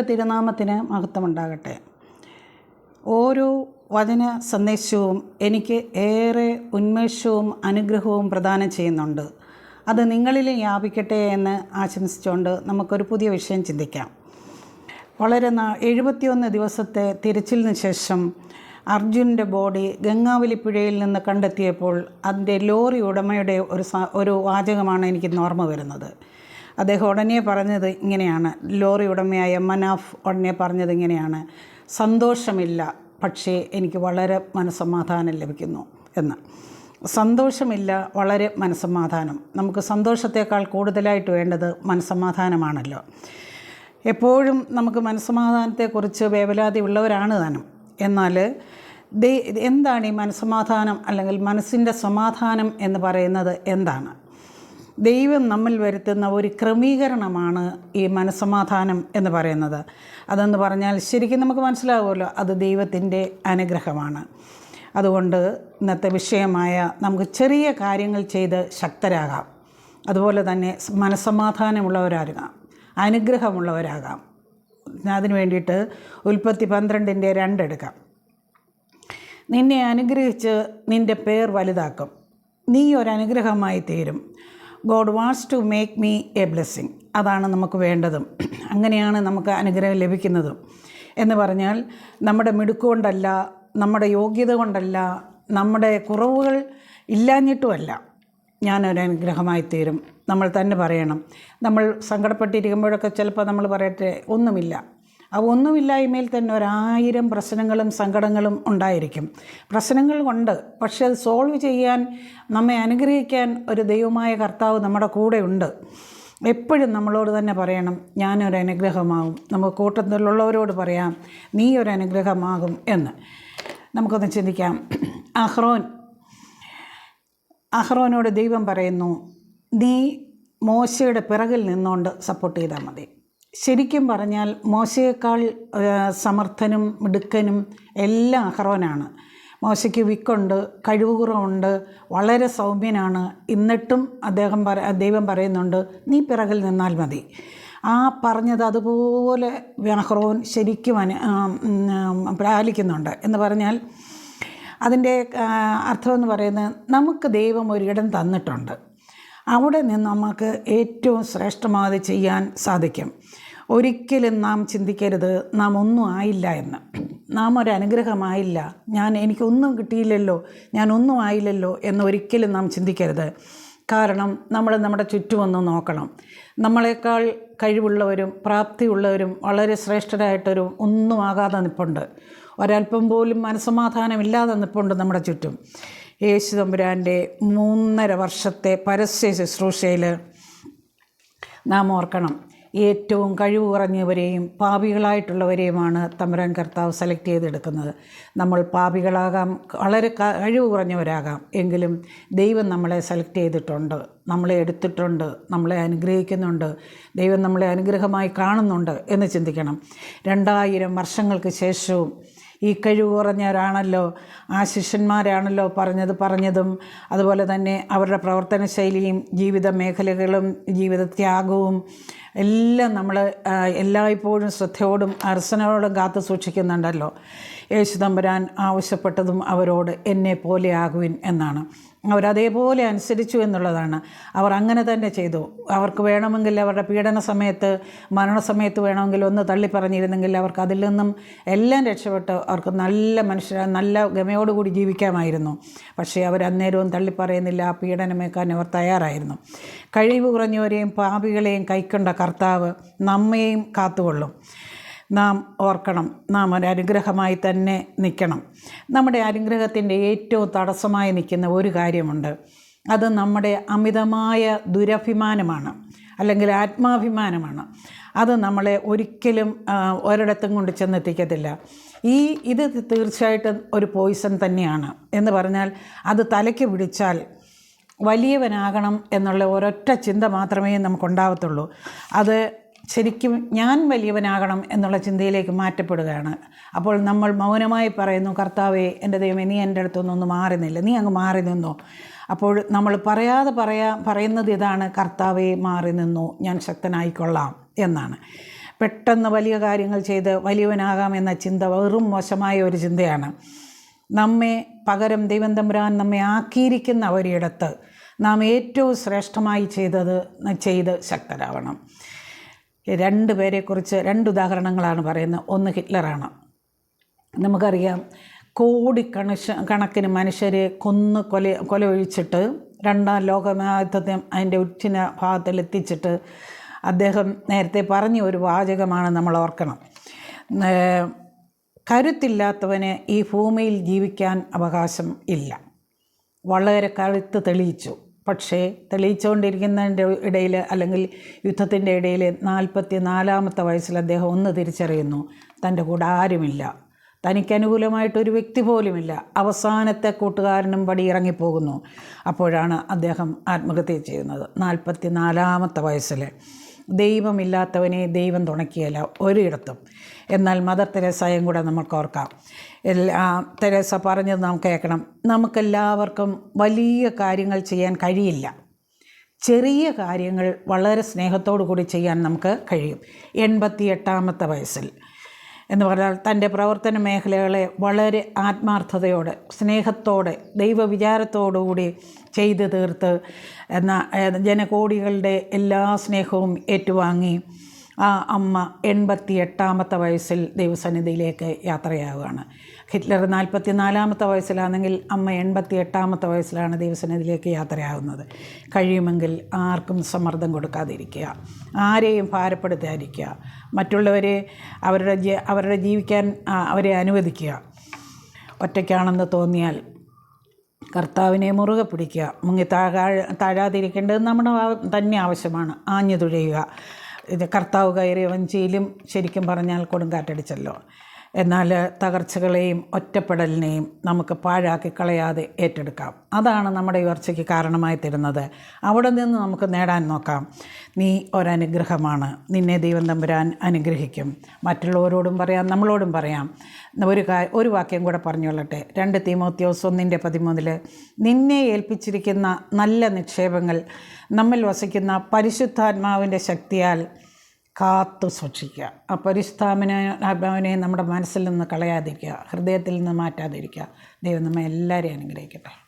തിരുനാമത്തിന് മഹത്വമുണ്ടാകട്ടെ. ഓരോ വചന സന്ദേശവും എനിക്ക് ഏറെ ഉന്മേഷവും അനുഗ്രഹവും പ്രദാനം ചെയ്യുന്നുണ്ട്. അത് നിങ്ങളിൽ വ്യാപിക്കട്ടെ എന്ന് ആശംസിച്ചുകൊണ്ട് നമുക്കൊരു പുതിയ വിഷയം ചിന്തിക്കാം. വളരെ നാ എഴുപത്തിയൊന്ന് ദിവസത്തെ തിരച്ചിലിന് ശേഷം അർജുന്റെ ബോഡി ഗംഗാവലിപ്പുഴയിൽ നിന്ന് കണ്ടെത്തിയപ്പോൾ അതിന്റെ ലോറി ഉടമയുടെ ഒരു ഒരു വാചകമാണ് എനിക്ക് ഓർമ്മ വരുന്നത്. അദ്ദേഹം ഉടനെ പറഞ്ഞത് ഇങ്ങനെയാണ്. ലോറി ഉടമയായ മനാഫ് ഉടനെ പറഞ്ഞത് ഇങ്ങനെയാണ്. സന്തോഷമില്ല പക്ഷേ എനിക്ക് വളരെ മനസ്സമാധാനം ലഭിക്കുന്നു എന്ന്. സന്തോഷമില്ല വളരെ മനസ്സമാധാനം. നമുക്ക് സന്തോഷത്തേക്കാൾ കൂടുതലായിട്ട് വേണ്ടത് മനസ്സമാധാനമാണല്ലോ. എപ്പോഴും നമുക്ക് മനസ്സമാധാനത്തെക്കുറിച്ച് വേവലാതി ഉള്ളവരാണ് താനും. എന്നാൽ എന്താണ് ഈ മനസ്സമാധാനം അല്ലെങ്കിൽ മനസ്സിന്റെ സമാധാനം എന്ന് പറയുന്നത് എന്താണ്? ദൈവം നമ്മിൽ വരുത്തുന്ന ഒരു ക്രമീകരണമാണ് ഈ മനസ്സമാധാനം എന്ന് പറയുന്നത്. അതെന്ന് പറഞ്ഞാൽ ശരിക്കും നമുക്ക് മനസ്സിലാവുമല്ലോ അത് ദൈവത്തിന്റെ അനുഗ്രഹമാണ്. അതുകൊണ്ട് ഇന്നത്തെ വിഷയമായ നമുക്ക് ചെറിയ കാര്യങ്ങൾ ചെയ്ത് ശക്തരാകാം. അതുപോലെ തന്നെ മനസ്സമാധാനമുള്ളവരാകാം അനുഗ്രഹമുള്ളവരാകാം. അതിന് വേണ്ടിയിട്ട് ഉൽപ്പത്തി പന്ത്രണ്ടിന്റെ രണ്ടെടുക്കാം. നിന്നെ അനുഗ്രഹിച്ച് നിന്റെ പേർ വലുതാക്കും. നീ ഒരു അനുഗ്രഹമായി തീരും. God wants to make me a blessing. അതാണ് നമുക്ക് വേണ്ടതും. അങ്ങനെയാണ് നമുക്ക് അനുഗ്രഹം ലഭിക്കുന്നതും. എന്ന് പറഞ്ഞാൽ നമ്മുടെ മിടുക്കുകൊണ്ടല്ല നമ്മുടെ യോഗ്യത കൊണ്ടല്ല നമ്മുടെ കുറവുകൾ ഇല്ലാഞ്ഞിട്ടുമല്ല ഞാനൊരു അനുഗ്രഹമായി തീരും. നമ്മൾ തന്നെ പറയണം. നമ്മൾ സങ്കടപ്പെട്ടിരിക്കുമ്പോഴൊക്കെ ചിലപ്പോൾ നമ്മൾ പറയട്ടെ ഒന്നുമില്ല. ആ ഒന്നുമില്ലായ്മയിൽ തന്നെ ഒരായിരം പ്രശ്നങ്ങളും സങ്കടങ്ങളും ഉണ്ടായിരിക്കും. പ്രശ്നങ്ങൾ കൊണ്ട് പക്ഷെ അത് സോൾവ് ചെയ്യാൻ നമ്മെ അനുഗ്രഹിക്കാൻ ഒരു ദൈവമായ കർത്താവ് നമ്മുടെ കൂടെ ഉണ്ട്. എപ്പോഴും നമ്മളോട് തന്നെ പറയണം ഞാനൊരു അനുഗ്രഹമാകും. നമുക്ക് കൂട്ടത്തിലുള്ളവരോട് പറയാം നീ ഒരു അനുഗ്രഹമാകും എന്ന്. നമുക്കൊന്ന് ചിന്തിക്കാം. അഹ്റോൻ അഹ്റോനോട് ദൈവം പറയുന്നു നീ മോശയുടെ പിറകിൽ നിന്നുകൊണ്ട് സപ്പോർട്ട് ചെയ്താൽ മതി. ശരിക്കും പറഞ്ഞാൽ മോശയേക്കാൾ സമർത്ഥനും മിടുക്കനും എല്ലാം അഹ്റോനാണ്. മോശയ്ക്ക് വിക്കുണ്ട് കഴിവുകുറവുണ്ട് വളരെ സൗമ്യനാണ്. എന്നിട്ടും അദ്ദേഹം പറ ദൈവം പറയുന്നുണ്ട് നീ പിറകിൽ നിന്നാൽ മതി. ആ പറഞ്ഞത് അതുപോലെ അഹ്റോൻ ശരിക്കും അനു പാലിക്കുന്നുണ്ട്. എന്ന് പറഞ്ഞാൽ അതിന്റെ അർത്ഥമെന്ന് പറയുന്നത് നമുക്ക് ദൈവം ഒരിടം തന്നിട്ടുണ്ട്. അവിടെ നിന്ന് നമുക്ക് ഏറ്റവും ശ്രേഷ്ഠമായത് ചെയ്യാൻ സാധിക്കും. ഒരിക്കലും നാം ചിന്തിക്കരുത്. നാം ഒന്നും ആയില്ല എന്ന്. നാം ഒരു അനുഗ്രഹമായില്ല ഞാൻ എനിക്കൊന്നും കിട്ടിയില്ലല്ലോ. ഞാൻ ഒന്നും ആയില്ലല്ലോ എന്ന് ഒരിക്കലും നാം ചിന്തിക്കരുത്. കാരണം നമ്മൾ നമ്മുടെ ചുറ്റുമൊന്ന് നോക്കണം. നമ്മളെക്കാൾ കഴിവുള്ളവരും പ്രാപ്തിയുള്ളവരും വളരെ ശ്രേഷ്ഠരായിട്ടൊരു ഒന്നും ആകാതെ നിൽപ്പുണ്ട് ഒരല്പം പോലും മനസ്സമാധാനമില്ലാതെ നിൽപ്പുണ്ട് നമ്മുടെ ചുറ്റും. യേശു തമ്പുരാന്റെ മൂന്നര വർഷത്തെ പരസ്യ ശുശ്രൂഷയിൽ നാം ഓർക്കണം. ഏറ്റവും കഴിവ് കുറഞ്ഞവരെയും പാപികളായിട്ടുള്ളവരെയുമാണ് തമ്പുരാൻ കർത്താവ് സെലക്ട് ചെയ്തെടുക്കുന്നത്. നമ്മൾ പാപികളാകാം വളരെ കഴിവ് കുറഞ്ഞവരാകാം എങ്കിലും ദൈവം നമ്മളെ സെലക്ട് ചെയ്തിട്ടുണ്ട് നമ്മളെ എടുത്തിട്ടുണ്ട് നമ്മളെ അനുഗ്രഹിക്കുന്നുണ്ട് ദൈവം നമ്മളെ അനുഗ്രഹമായി കാണുന്നുണ്ട് എന്ന് ചിന്തിക്കണം. രണ്ടായിരം വർഷങ്ങൾക്ക് ശേഷവും ഈ കഴിവ് കുറഞ്ഞവരാണല്ലോ ആ ശിഷ്യന്മാരാണല്ലോ പറഞ്ഞത് പറഞ്ഞതും. അതുപോലെ തന്നെ അവരുടെ പ്രവർത്തന ശൈലിയും ജീവിത മേഖലകളും ജീവിത ത്യാഗവും എല്ലാം നമ്മൾ എല്ലായ്പ്പോഴും ശ്രദ്ധയോടും അർച്ചനയോടും കാത്തു സൂക്ഷിക്കുന്നുണ്ടല്ലോ. യേശുദമ്പരാൻ ആവശ്യപ്പെട്ടതും അവരോട് എന്നെ പോലെ ആകുവിൻ എന്നാണ്. അവരതേപോലെ അനുസരിച്ചു എന്നുള്ളതാണ്. അവർ അങ്ങനെ തന്നെ ചെയ്തു. അവർക്ക് വേണമെങ്കിൽ അവരുടെ പീഡന സമയത്ത് മരണസമയത്ത് വേണമെങ്കിൽ ഒന്ന് തള്ളി പറഞ്ഞിരുന്നെങ്കിൽ അവർക്ക് അതിൽ നിന്നും എല്ലാം രക്ഷപ്പെട്ട് അവർക്ക് നല്ല മനുഷ്യർ നല്ല ഗമയോടുകൂടി ജീവിക്കാമായിരുന്നു. പക്ഷേ അവർ അന്നേരവും തള്ളിപ്പറയുന്നില്ല. ആ പീഡനമേക്കാൻ അവർ തയ്യാറായിരുന്നു. കഴിവ് കുറഞ്ഞവരെയും പാപികളെയും കൈക്കൊണ്ട കർത്താവ് നമ്മയെയും കാത്തുകൊള്ളും. നാം ഓർക്കണം. നാം ഒരു അനുഗ്രഹമായി തന്നെ നിൽക്കണം. നമ്മുടെ അനുഗ്രഹത്തിന്റെ ഏറ്റവും തടസ്സമായി നിൽക്കുന്ന ഒരു കാര്യമുണ്ട്. അത് നമ്മുടെ അമിതമായ ദുരഭിമാനമാണ്. അല്ലെങ്കിൽ ആത്മാഭിമാനമാണ്. അത് നമ്മളെ ഒരിക്കലും ഒരിടത്തും കൊണ്ട് ചെന്നെത്തിക്കത്തില്ല. ഈ ഇത് തീർച്ചയായിട്ടും ഒരു പോയിസൺ തന്നെയാണ്. എന്ന് പറഞ്ഞാൽ അത് തലയ്ക്ക് പിടിച്ചാൽ വലിയവനാകണം എന്നുള്ള ഒരൊറ്റ ചിന്ത മാത്രമേ നമുക്കുണ്ടാവത്തുള്ളൂ. അത് ശരിക്കും ഞാൻ വലിയവനാകണം എന്നുള്ള ചിന്തയിലേക്ക് മാറ്റപ്പെടുകയാണ്. അപ്പോൾ നമ്മൾ മൗനമായി പറയുന്നു കർത്താവേ എന്റെ ദൈവമേ നീ എന്റെ അടുത്തൊന്നും മാറി നില്ല. നീ അങ്ങ് മാറി നിന്നോ. അപ്പോൾ നമ്മൾ പറയാതെ പറയാ പറയുന്നത് ഇതാണ് കർത്താവേ മാറി നിന്നു. ഞാൻ ശക്തനായിക്കൊള്ളാം എന്നാണ്. പെട്ടെന്ന് വലിയ കാര്യങ്ങൾ ചെയ്ത് വലിയവനാകാം എന്ന ചിന്ത വെറും മോശമായ ഒരു ചിന്തയാണ്. നമ്മെ പകരം ദൈവം തമ്പുരാൻ നമ്മെ ആക്കിയിരിക്കുന്ന ഒരിടത്ത് നാം ഏറ്റവും ശ്രേഷ്ഠമായി ചെയ്തത് ചെയ്ത് ശക്തരാവണം. രണ്ട് പേരെക്കുറിച്ച് രണ്ട് ഉദാഹരണങ്ങളാണ് പറയുന്നത്. ഒന്ന് ഹിറ്റ്ലറാണ്. നമുക്കറിയാം കോടിക്കണക്ഷ കണക്കിന് മനുഷ്യരെ കൊന്ന് കൊല കൊല ഒഴിച്ചിട്ട് രണ്ടാം ലോകമഹായുദ്ധത്തെ അതിന്റെ ഉച്ചിന ഭാഗത്തിലെത്തിച്ചിട്ട് അദ്ദേഹം നേരത്തെ പറഞ്ഞ ഒരു വാചകമാണ് നമ്മൾ ഓർക്കണം. കരുത്തില്ലാത്തവന് ഈ ഭൂമിയിൽ ജീവിക്കാൻ അവകാശം ഇല്ല. വളരെ കഴുത്ത് തെളിയിച്ചു. പക്ഷേ തെളിയിച്ചുകൊണ്ടിരിക്കുന്നതിന്റെ ഇടയിൽ അല്ലെങ്കിൽ യുദ്ധത്തിന്റെ ഇടയിൽ നാൽപ്പത്തി നാലാമത്തെ വയസ്സിൽ അദ്ദേഹം ഒന്ന് തിരിച്ചറിയുന്നു. തന്റെ കൂടെ ആരുമില്ല. തനിക്ക് അനുകൂലമായിട്ടൊരു വ്യക്തി പോലുമില്ല. അവസാനത്തെ കൂട്ടുകാരനും പടി ഇറങ്ങിപ്പോകുന്നു. അപ്പോഴാണ് അദ്ദേഹം ആത്മഹത്യ ചെയ്യുന്നത്. നാൽപ്പത്തി നാലാമത്തെ വയസ്സിൽ. ദൈവമില്ലാത്തവനെ ദൈവം തുണക്കിയല്ല ഒരിടത്തും. എന്നാൽ മദർ തെരേസയും കൂടെ നമുക്ക് ഓർക്കാം. എല്ലാ തെരേസ പറഞ്ഞത് നമുക്ക് കേൾക്കണം. നമുക്കെല്ലാവർക്കും വലിയ കാര്യങ്ങൾ ചെയ്യാൻ കഴിയില്ല. ചെറിയ കാര്യങ്ങൾ വളരെ സ്നേഹത്തോടു കൂടി ചെയ്യാൻ നമുക്ക് കഴിയും. എൺപത്തി എട്ടാമത്തെ വയസ്സിൽ. എന്ന് പറഞ്ഞാൽ തന്റെ പ്രവർത്തന മേഖലകളെ വളരെ ആത്മാർത്ഥതയോടെ സ്നേഹത്തോടെ ദൈവവിചാരത്തോടുകൂടി ചെയ്തു തീർത്ത് എന്ന ജനകോടികളുടെ എല്ലാ സ്നേഹവും ഏറ്റുവാങ്ങി. ആ അമ്മ എൺപത്തി എട്ടാമത്തെ വയസ്സിൽ ദൈവസന്നിധിയിലേക്ക് യാത്രയാവുകയാണ്. ഹിറ്റ്ലർ നാൽപ്പത്തി നാലാമത്തെ വയസ്സിലാണെങ്കിൽ അമ്മ എൺപത്തി എട്ടാമത്തെ വയസ്സിലാണ് ദൈവസന്നിധിയിലേക്ക് യാത്രയാവുന്നത്. കഴിയുമെങ്കിൽ ആർക്കും സമ്മർദ്ദം കൊടുക്കാതിരിക്കുക. ആരെയും ഭാരപ്പെടുത്താതിരിക്കുക. മറ്റുള്ളവരെ അവരുടെ അവരുടെ ജീവിക്കാൻ അവരെ അനുവദിക്കുക. ഒറ്റയ്ക്കാണെന്ന് തോന്നിയാൽ കർത്താവിനെ മുറുകെ പിടിക്കുക. മുങ്ങി താഴാ താഴാതിരിക്കേണ്ടത് നമ്മുടെ തന്നെ ആവശ്യമാണ്. ആഞ്ഞു തുഴയുക. ഇത് കർത്താവ് കയറിയ വഞ്ചിയിലും ശരിക്കും പറഞ്ഞാൽ കൊടുങ്കാറ്റടിച്ചല്ലോ. എന്നാൽ തകർച്ചകളെയും ഒറ്റപ്പെടലിനെയും നമുക്ക് പാഴാക്കി കളയാതെ ഏറ്റെടുക്കാം. അതാണ് നമ്മുടെ ഉയർച്ചയ്ക്ക് കാരണമായി തരുന്നത്. അവിടെ നിന്ന് നമുക്ക് നേടാൻ നോക്കാം. നീ ഒരനുഗ്രഹമാണ്. നിന്നെ ദൈവം തമ്പുരാൻ അനുഗ്രഹിക്കും. മറ്റുള്ളവരോടും പറയാം നമ്മളോടും പറയാം. ഒരു കാ ഒരു വാക്യം കൂടെ പറഞ്ഞുകൊള്ളട്ടെ. രണ്ട് തീമോത്യോസ് ഒന്നിന്റെ പതിമൂന്നിൽ നിന്നെ ഏൽപ്പിച്ചിരിക്കുന്ന നല്ല നിക്ഷേപങ്ങൾ നമ്മിൽ വസിക്കുന്ന പരിശുദ്ധാത്മാവിന്റെ ശക്തിയാൽ കാത്തു സൂക്ഷിക്കുക. ആ പരിസ്ഥാപന ആത്മാവിനെ നമ്മുടെ മനസ്സിൽ നിന്ന് കളയാതിരിക്കുക. ഹൃദയത്തിൽ നിന്ന് മാറ്റാതിരിക്കുക. ദൈവം നമ്മെ എല്ലാവരെയും അനുഗ്രഹിക്കട്ടെ.